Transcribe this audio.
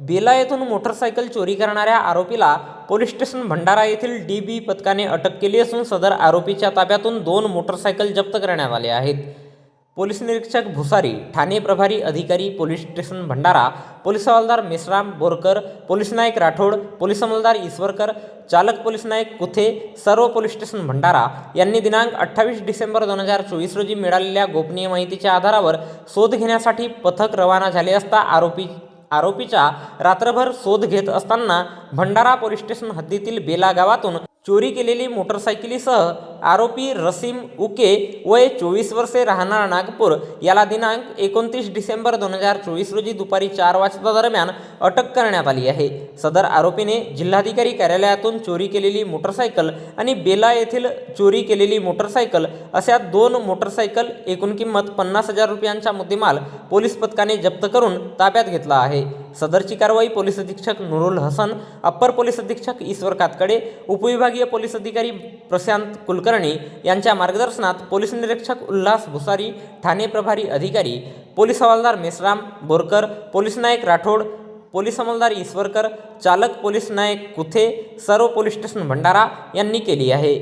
बेला येथून मोटरसायकल चोरी करणाऱ्या आरोपीला पोलीस स्टेशन भंडारा येथील डी बी पथकाने अटक केली असून सदर आरोपीच्या ताब्यातून दोन मोटरसायकल जप्त करण्यात आले आहेत. पोलीस निरीक्षक भुसारी ठाणे प्रभारी अधिकारी पोलीस स्टेशन भंडारा पोलीस हवालदार मेश्राम बोरकर पोलीस नायक राठोड पोलीस हमलदार ईश्वरकर चालक पोलीस नायक कुथे सर्व पोलीस स्टेशन भंडारा यांनी दिनांक अठ्ठावीस डिसेंबर दोन हजार चोवीस रोजी मिळालेल्या गोपनीय माहितीच्या आधारावर शोध घेण्यासाठी पथक रवाना झाले असता आरोपी आरोपीचा रात्रभर शोध घेत असताना भंडारा पोलीस स्टेशन हद्दीतील बेला गावातून चोरी केलेली मोटरसायकलीसह आरोपी रसीम उके वय चोवीस वर्षे राहणार नागपूर. याला दिनांक एकोणतीस डिसेंबर दोन हजार चोवीस रोजी दुपारी चार वाजता दरम्यान अटक करण्यात आली आहे. सदर आरोपीने जिल्हाधिकारी कार्यालयातून चोरी केलेली मोटरसायकल आणि बेला येथील चोरी केलेली मोटरसायकल अशा दोन मोटरसायकल एकूण किंमत पन्नास हजार रुपयांचा मुद्देमाल पोलीस पथकाने जप्त करून ताब्यात घेतला आहे. सदरची कारवाई पोलीस अधीक्षक नुरुल हसन अप्पर पोलीस अधीक्षक ईश्वर कातकडे उपविभागीय पोलीस अधिकारी प्रशांत कुलकर्णी यांच्या मार्गदर्शनात पोलीस निरीक्षक उल्हास भुसारी ठाणे प्रभारी अधिकारी पोलीस हवालदार मेश्राम बोरकर पोलीस नायक राठोड पोलीस अंमलदार ईश्वरकर चालक पोलीस नायक कुथे सर्व पोलीस स्टेशन भंडारा यांनी केली आहे.